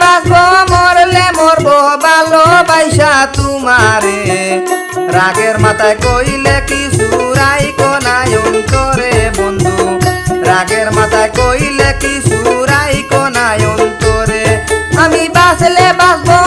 বাঁচবো মরলে মরবো ভালোবাসা তোমারে। রাগের মাথায় কইলে কি সুরাই কনায়ন করে বন্ধু। রাগের মাথায় কইলে কি সুরাই কনায়ন করে। আমি বাঁচলে বাঁচবো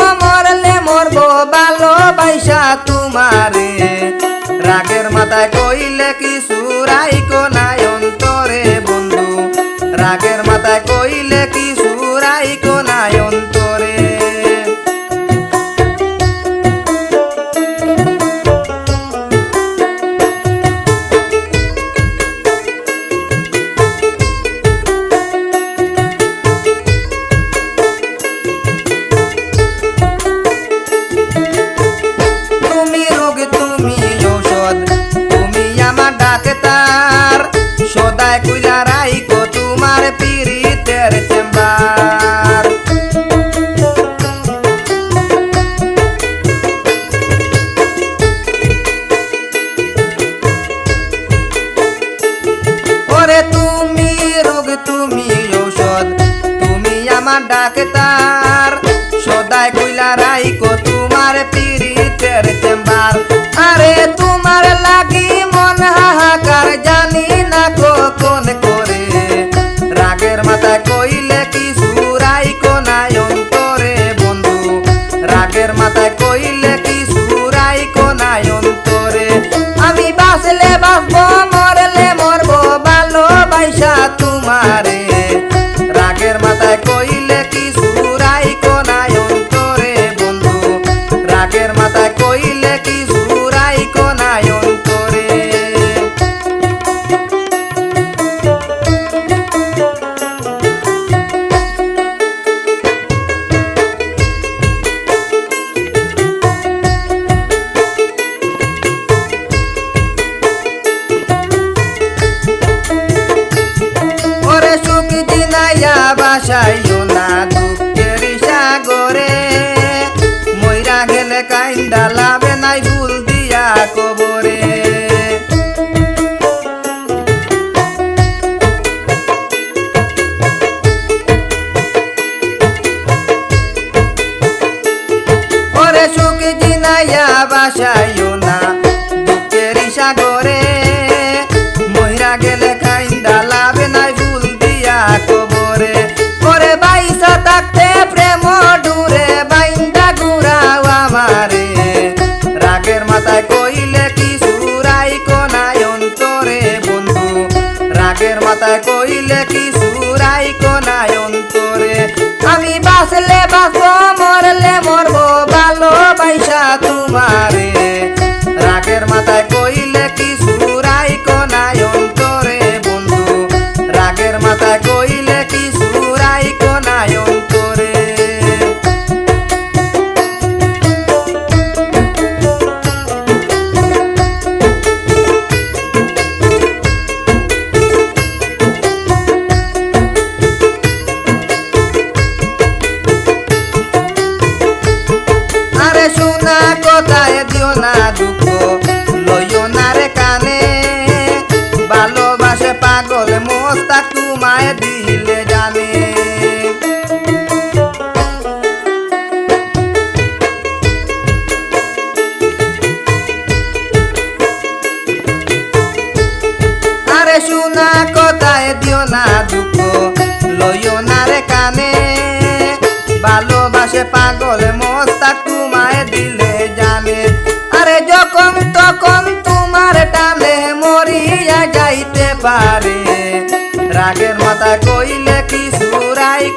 তুমি ঔষধ তুমি আমার ডাক্তার। সদায় কইলা রাইকো তোমার পিড়িতের চেম্বার। chay É de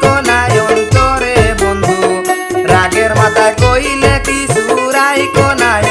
কোনায় অন্তরে বন্ধু রাগের মাথা কইলে কি সুরাই কোনায়?